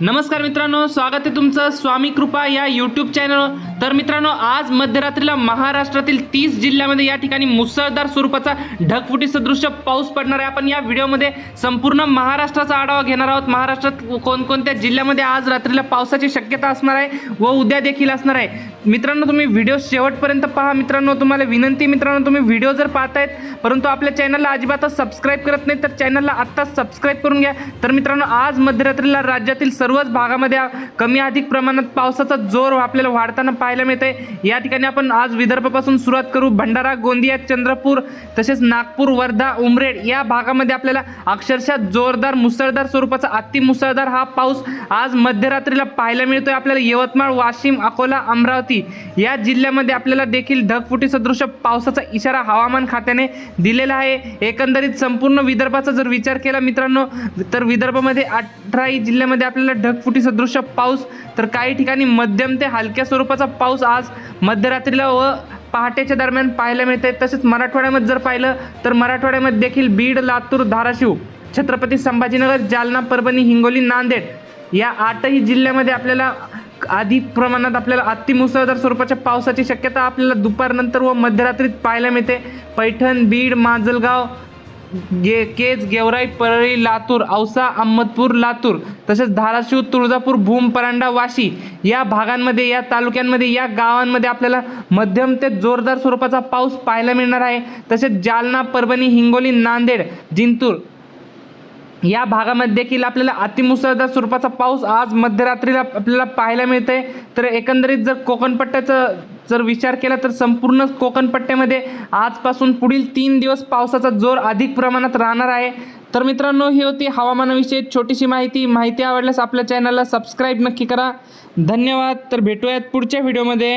नमस्कार मित्रांनो स्वागत आहे तुमचं स्वामी कृपा या यूट्यूब चॅनल तर मित्रांनो आज मध्यरात्रीला महाराष्ट्रातील तीस जिल्ह्यामध्ये या ठिकाणी मुसळधार स्वरूपाचा ढगफुटी सदृश पाऊस पडणार आहे. आपण या व्हिडिओमध्ये संपूर्ण महाराष्ट्राचा आढावा घेणार आहोत. महाराष्ट्रात कोणकोणत्या जिल्ह्यामध्ये आज रात्रीला पावसाची शक्यता असणार आहे व उद्या देखील असणार आहे? मित्रांनो तुम्ही व्हिडिओ शेवटपर्यंत पहा. मित्रांनो तुम्हाला विनंती मित्रांनो तुम्ही व्हिडिओ जर पाहतायत परंतु आपल्या चॅनलला अजिबातच सबस्क्राईब करत नाही तर चॅनलला आत्ताच सबस्क्राईब करून घ्या. तर मित्रांनो आज मध्यरात्रीला राज्यातील सर्वच भागामध्ये कमी अधिक प्रमाणात पावसाचा जोर आपल्याला वाढताना पाहायला मिळते या ठिकाणी आपण आज विदर्भापासून सुरुवात करू. भंडारा गोंदिया चंद्रपूर तसेच नागपूर वर्धा उमरेड या भागामध्ये आपल्याला अक्षरशः जोरदार मुसळधार स्वरूपाचा अति मुसळधार हा पाऊस आज मध्यरात्रीला पाहायला मिळतोय. आपल्याला यवतमाळ वाशिम अकोला अमरावती या जिल्ह्यामध्ये आपल्याला देखील ढगफुटी सदृश पावसाचा इशारा हवामान खात्याने दिलेला आहे. एकंदरीत संपूर्ण विदर्भाचा जर विचार केला मित्रांनो तर विदर्भामध्ये अठराही जिल्ह्यामध्ये आपल्याला ढगफुटी सदृश पाऊस. तर काही ठिकाणी मध्यम ते हलक्या स्वरूपाचा पाऊस आज मध्यरात्रीला व पहाटेच्या दरम्यान पाहायला मिळते तसेच मराठवाड्यामध्ये जर पाहिलं तर मराठवाड्यामध्ये देखील बीड लातूर धाराशिव छत्रपती संभाजीनगर जालना परभणी हिंगोली नांदेड या आठही जिल्ह्यामध्ये आपल्याला अधिक प्रमाणात आपल्याला अतिमुसळधार स्वरूपाच्या पावसाची शक्यता आपल्याला दुपारनंतर व मध्यरात्रीत पाहायला मिळते. पैठण बीड माजलगाव गे केज गेवराई परळी लातूर औसा अहमदपूर लातूर तसेच धाराशिव तुळजापूर भूम परांडा वाशी या भागांमध्ये या तालुक्यांमध्ये या गावांमध्ये आपल्याला मध्यम ते जोरदार स्वरूपाचा पाऊस पाहायला मिळणार आहे. तसेच जालना परभणी हिंगोली नांदेड जिंतूर या भागामध्ये देखील आपल्याला अतिमुसळधार स्वरूपाचा पाऊस आज मध्यरात्रीला आपल्याला पाहायला मिळते तर एकंदरीत जर कोकणपट्ट्याचं जर विचार केला तर संपूर्ण कोकणपट्ट्यामध्ये आजपासून पुढील तीन दिवस पावसाचा जोर अधिक प्रमाणात राहणार आहे. तर मित्रांनो ही होती हवामानाविषयी छोटीशी माहिती. माहिती आवडल्यास आपल्या चॅनलला सबस्क्राईब नक्की करा. धन्यवाद. तर भेटूयात पुढच्या व्हिडिओमध्ये.